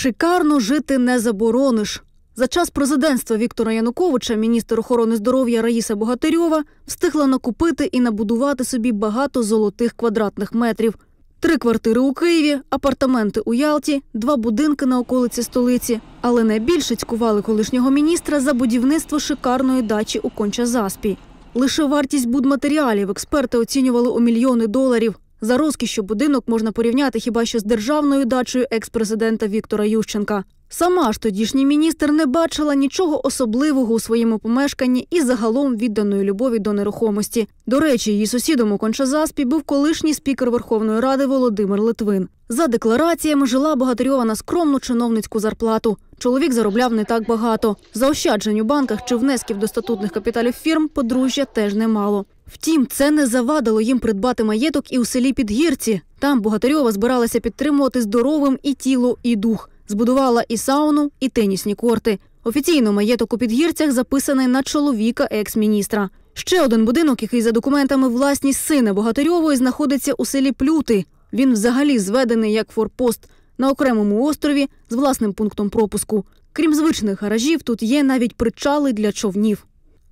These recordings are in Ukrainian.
Шикарно жити не заборониш. За час президентства Віктора Януковича міністр охорони здоров'я Раїса Богатирьова встигла накупити і набудувати собі багато золотих квадратних метрів. Три квартири у Києві, апартаменти у Ялті, два будинки на околиці столиці. Але найбільше цькували колишнього міністра за будівництво шикарної дачі у Конча-Заспі. Лише вартість будматеріалів експерти оцінювали у мільйони доларів. За розкішшю будинок можна порівняти хіба що з державною дачею екс-президента Віктора Ющенка. Сама ж тодішній міністр не бачила нічого особливого у своєму помешканні і загалом відданої любові до нерухомості. До речі, її сусідом у Кончазаспі був колишній спікер Верховної Ради Володимир Литвин. За деклараціями жила Богатирьова на скромну чиновницьку зарплату. Чоловік заробляв не так багато. Заощаджень у банках чи внесків до статутних капіталів фірм подружжя теж немало. Втім, це не завадило їм придбати маєток і у селі Підгірці. Там Богатирьова збиралася підтримувати здоровим і тіло, і дух. Збудувала і сауну, і тенісні корти. Офіційно маєток у підгірцях записаний на чоловіка екс-міністра. Ще один будинок, який за документами власність сина Богатирьової, знаходиться у селі Плюти. Він взагалі зведений як форпост на окремому острові з власним пунктом пропуску. Крім звичних гаражів, тут є навіть причали для човнів.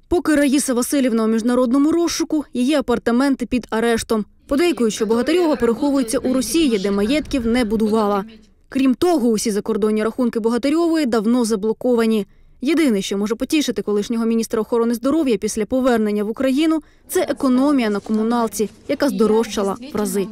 Поки Раїса Васильівна у міжнародному розшуку, її апартаменти під арештом. Подейкують, що Богатирьова переховується у Росії, де маєтків не будувала. Крім того, усі закордонні рахунки Богатирьової давно заблоковані. Єдине, що може потішити колишнього міністра охорони здоров'я після повернення в Україну, це економія на комуналці, яка здорожчала в рази.